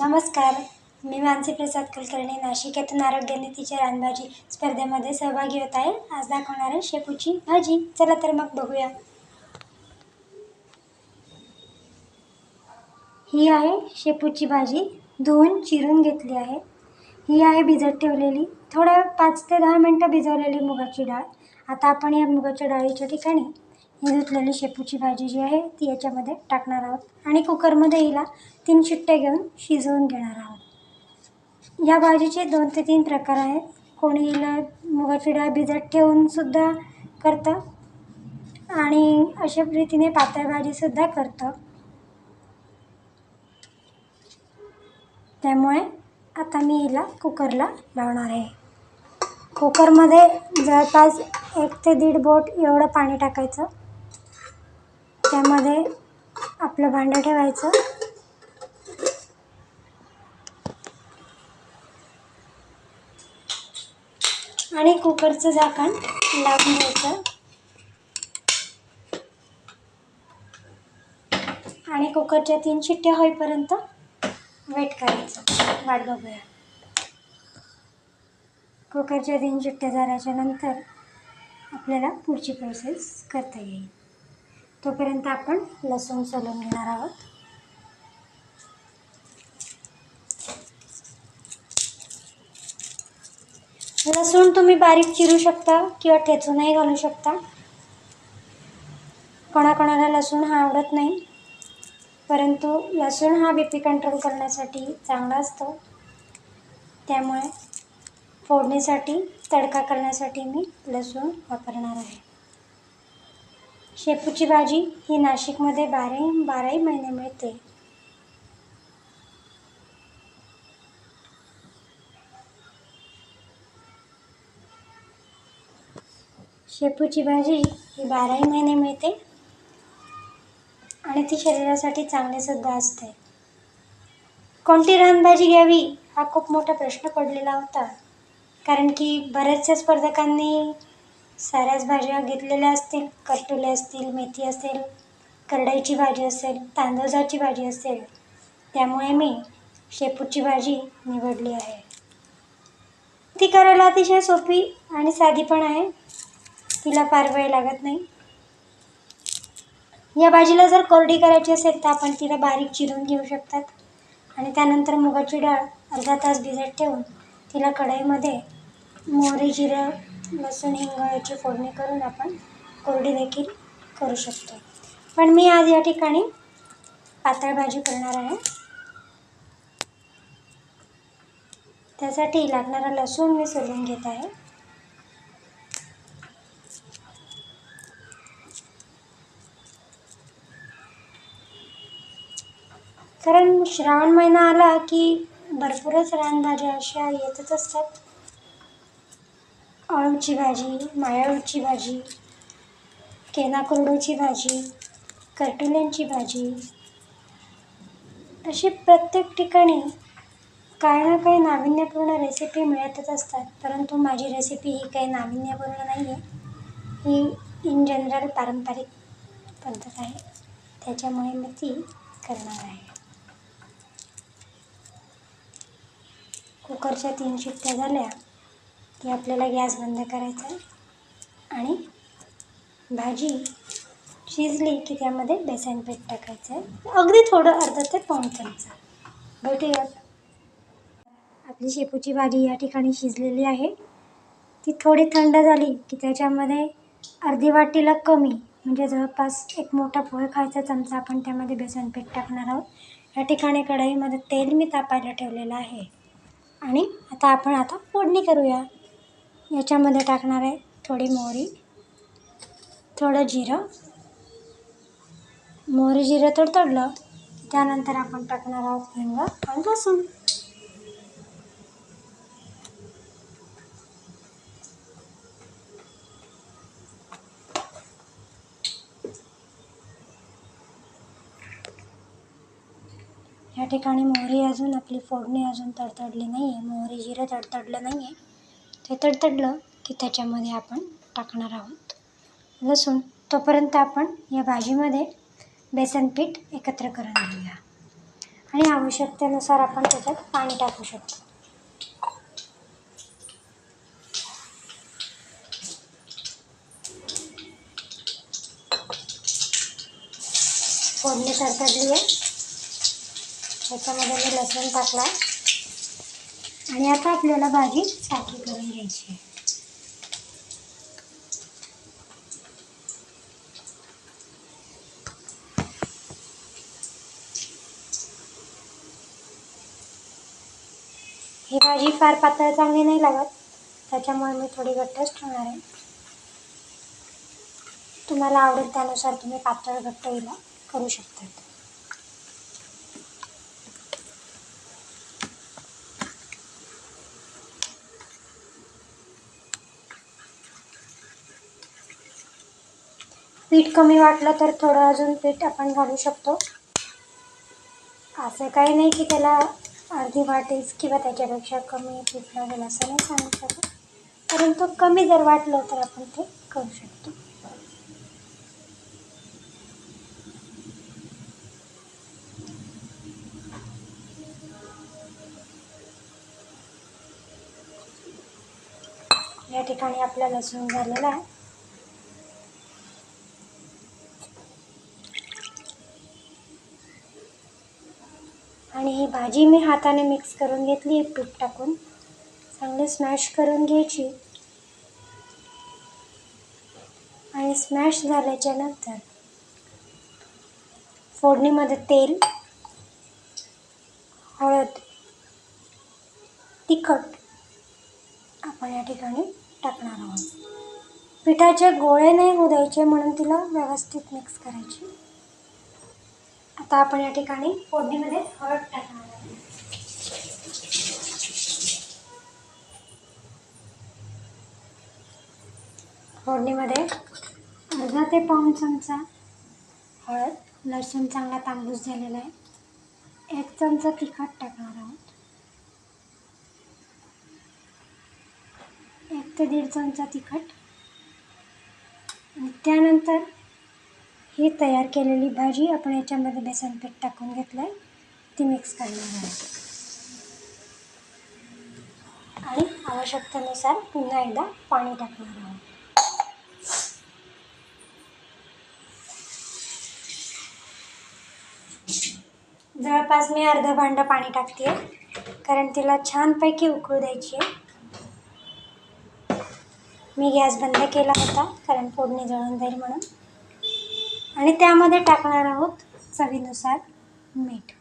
नमस्कार. मी मानसी प्रसाद कुलकर्णी नाशिक येथून आरोग्य नीतीच्या रानभाजी स्पर्धेमध्ये सहभागी होत आहे. आज दाखवणार आहे शेपूची भाजी. चला तर मग बघूया. ही आहे शेपूची भाजी. धुवून चिरून घेतली आहे. ही आहे भिजत ठेवलेली. थोड्या पाच ते दहा मिनटं भिजवलेली मुगाची डाळ. आता आपण या मुगाच्या डाळीच्या ठिकाणी धुतलेली शेपूची भाजी जी आहे ती याच्यामध्ये टाकणार आहोत. आणि कुकरमध्ये हिला तीन शिट्ट्या घेऊन शिजवून घेणार आहोत. या भाजीचे दोन ते तीन प्रकार आहेत. कोणी हिला मुगाची डाळ भिजत ठेवूनसुद्धा करतं आणि अशा रीतीने पातळ भाजीसुद्धा करतं. त्यामुळे आता मी हिला कुकरला लावणार आहे. कुकरमध्ये जवळपास एक ते दीड बोट एवढं पाणी टाकायचं. त्यामध्ये आपलं भांडं ठेवायचं. आणि कुकरचं झाकण लावून घ्यायचं. आणि कुकरच्या तीन शिट्ट्या होईपर्यंत वेट करायचं. वाट बघूया. कुकरच्या तीन शिट्ट्या झाल्याच्यानंतर आपल्याला पुढची प्रोसेस करता येईल. तोपर्यंत आपण लसूण सोलून घेणार आहोत. लसूण तुम्ही बारीक चिरू शकता किंवा ठेचूनही घालू शकता. कोणाकोणाला लसूण हा आवडत नाही परंतु लसूण हा बी पी कंट्रोल करण्यासाठी चांगला असतो. त्यामुळे फोडणीसाठी तडका करण्यासाठी मी लसूण वापरणार आहे. शेपूची भाजी ही नाशिकमध्ये बाराही बाराही महिने मिळते. शेपूची भाजी ही बाराही महिने मिळते आणि ती शरीरासाठी चांगलीसुद्धा असते. कोणती रानभाजी घ्यावी हा खूप मोठा प्रश्न पडलेला होता. कारण की बऱ्याचशा स्पर्धकांनी साऱ्याच भाज्या घेतलेल्या असतील कटुले असतील मेथी असेल करडईची भाजी असेल तांदळाची भाजी असेल त्यामुळे मी शेपूची भाजी निवडली आहे. ती करायला अतिशय सोपी आणि साधी पण आहे. तिला फार वेळ लागत नाही. या भाजीला जर कोरडी करायची असेल तर आपण तिला बारीक चिरून घेऊ शकतात. आणि त्यानंतर मुगाची डाळ अर्धा तास भिजत ठेवून तिला कढईमध्ये मोहरी जिरं लसूण हिंग याची फोडणी करून आपण कोरडी देखील करू शकतो. पण मी आज या ठिकाणी पातळ भाजी करणार आहे. त्यासाठी लागणारा लसूण मी सोलून घेत आहे. कारण श्रावण महिना आला की भरपूरच रानभाज्या अशा येतच असतात. अळूची भाजी मायाळूची भाजी केना भाजी करटुल्यांची भाजी. अशी प्रत्येक ठिकाणी काही ना काही नाविन्यपूर्ण रेसिपी मिळतच असतात. परंतु माझी रेसिपी ही काही नाविन्यपूर्ण नाही आहे ही इन जनरल पारंपरिक पद्धत आहे. त्याच्यामुळे मी ती करणार आहे. कुकरच्या तीन शिट्ट्या झाल्या. की आपल्याला गॅस बंद करायचा आहे. आणि भाजी शिजली की त्यामध्ये बेसन पीठ टाकायचं आहे. अगदी थोडं अर्धा ते पाऊण चमचा. भेटूयात. आपली शेपूची भाजी या ठिकाणी शिजलेली आहे. ती थोडी थंड झाली की त्याच्यामध्ये अर्धी वाटीला कमी म्हणजे जवळपास एक मोठा पोहे खायचा चमचा आपण त्यामध्ये बेसन पीठ टाकणार आहोत. या ठिकाणी कढईमध्ये तेल मी तापायला ठेवलेलं आहे. आणि आता आपण आता फोडणी करूया. याच्यामध्ये टाकणार आहे थोडी मोहरी थोडं जिरं. मोहरी जिरं तडतडलं त्यानंतर आपण टाकणार आहोत हिंग आणि लसूण. या ठिकाणी मोहरी अजून आपली फोडणी अजून तडतडली नाही आहे मोहरी जिरं तडतडलं नाही आहे ते तडतडलं की त्याच्यामध्ये आपण टाकणार आहोत. लसूण तोपर्यंत आपण या भाजीमध्ये बेसन पीठ एकत्र करून घेऊया. आणि आवश्यकतेनुसार आपण त्याच्यात पाणी टाकू शकतो. फोडणी तडतडली आहे. त्याच्यामध्ये मी लसूण टाकला आणि आता आपल्याला भाजी साठी करून घ्यायची. ही भाजी फार पातळ चांगली नाही लागत. त्याच्यामुळे मी थोडी घट्टच ठेवणार आहे. तुम्हाला आवडेल त्यानुसार तुम्ही पातळ घट्ट हिला करू शकता पीठ कमी वाटलं तर थोडं अजून पीठ आपण घालू शकतो. असं काही नाही की त्याला अर्धी वाटीच किंवा त्याच्यापेक्षा कमी पीठ लागेल असं नाही सांगू शकत. परंतु कमी जर वाटलं तर आपण ते करू शकतो. या ठिकाणी आपला लसूण झालेला आहे आणि ही भाजी मी हाताने मिक्स करून घेतली आहे पीठ टाकून. चांगले स्मॅश करून घ्यायची. आणि स्मॅश झाल्याच्यानंतर फोडणीमध्ये तेल हळद तिखट आपण या ठिकाणी टाकणार आहोत. पिठाचे गोळे नाही होऊ द्यायचे म्हणून तिला व्यवस्थित मिक्स करायची. आता आपण या ठिकाणी फोडणीमध्ये हळद टाकणार आहोत. फोडणीमध्ये अर्धा ते पाऊण चमचा हळद लसूण चांगला तांबूस झालेला आहे. एक चमचा तिखट टाकणार आहोत. एक ते दीड चमचा तिखट. त्यानंतर ही तयार केलेली भाजी आपण याच्यामध्ये बेसन पीठ टाकून घेतलं आहे ती मिक्स करणार आहे. आणि आवश्यकतेनुसार पुन्हा एकदा पाणी टाकणार आहोत. जवळपास मी अर्धं भांडं पाणी टाकते कारण तिला छानपैकी उकळू द्यायची आहे. मी गॅस बंद केला होता कारण फोडणी जळून जाईल म्हणून. आणि त्यामध्ये टाकणार आहोत चवीनुसार मीठ.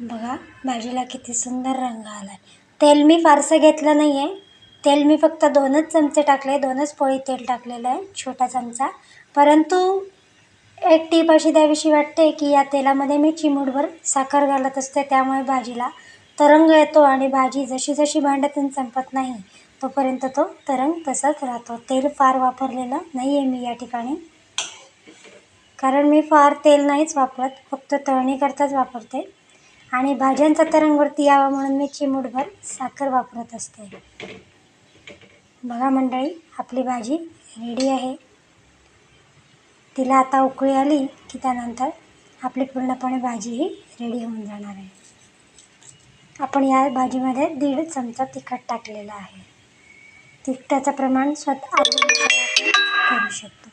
बघा भाजीला किती सुंदर रंग आला आहे तेल मी फारसं घेतलं नाही आहे तेल मी फक्त दोनच चमचे टाकले दोनच पोळी तेल टाकलेलं आहे छोटा चमचा. परंतु एक टीप अशी द्यावीशी वाटते की या तेलामध्ये मी चिमूटभर साखर घालत असते त्यामुळे भाजीला तरंग येतो आणि भाजी जशी जशी भांड्यातून संपत नाही तोपर्यंत तो तरंग तसाच राहतो. तेल फार वापरलेलं नाही आहे मी या ठिकाणी. कारण मी फार तेल नाहीच वापरत फक्त तळणीकरताच वापरते. आणि भाज्यांचा तरंगवरती यावा म्हणून मी चिमूटभर साखर वापरत असते. बघा मंडळी आपली भाजी रेडी आहे. तिला आता उकळी आली की त्यानंतर आपली पूर्णपणे भाजी ही रेडी होऊन जाणार आहे. आपण या भाजीमध्ये दीड चमचा तिखट टाकलेला आहे. तिखटाचं प्रमाण स्वतः करू शकतो.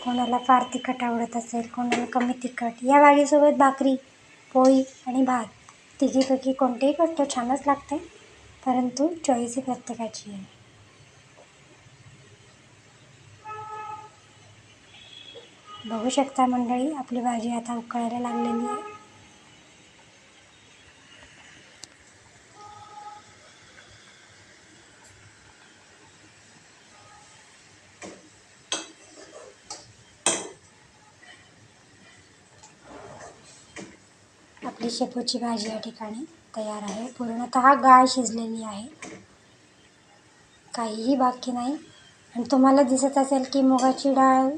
कोणाला फार तिखट आवडत असेल कोणाला कमी तिखट. या भाजीसोबत भाकरी पोळी आणि भात. तिघीपैकी कोणतेही करतो छानच लागते परंतु चॉईस ही प्रत्येकाची आहे. बघू शकता मंडळी आपली भाजी आता उकळायला लागलेली आहे. शेपूची भाजी या ठिकाणी तयार आहे. पूर्णतः गाळ शिजलेली आहे. काहीही बाकी नाही. आणि तुम्हाला दिसत असेल की मुगाची डाळ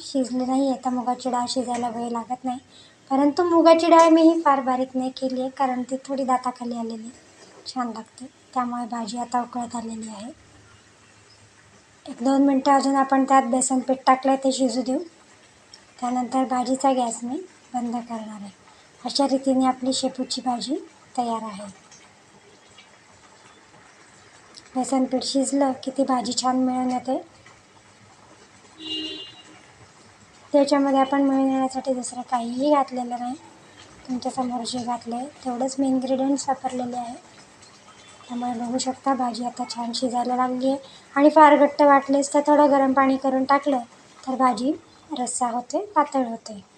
शिजली नाही आहे तर मुगाची डाळ शिजायला वेळ लागत नाही. परंतु मुगाची डाळ मी ही फार बारीक नाही केली आहे कारण ती थोडी दाताखाली आलेली छान लागते. त्यामुळे भाजी आता उकळत आलेली आहे. एक दोन मिनटं अजून आपण त्यात बेसन पीठ टाकलं आहे ते शिजू देऊ. त्यानंतर भाजीचा गॅस मी बंद करणार आहे. अशा रीतीने आपली शेपूची भाजी तयार आहे. बेसन पीठ शिजलं की ती भाजी छान मिळून येते. त्याच्यामध्ये आपण मिळून येण्यासाठी दुसरं काहीही घातलेलं नाही. तुमच्यासमोर जे घातलं आहे तेवढंच मी इन्ग्रेडियंट्स वापरलेले आहे. त्यामुळे बघू शकता भाजी आता छान शिजायला लागली आहे. आणि फार घट्ट वाटलेच तर थोडं गरम पाणी करून टाकलं तर भाजी रस्सा होते पातळ होते.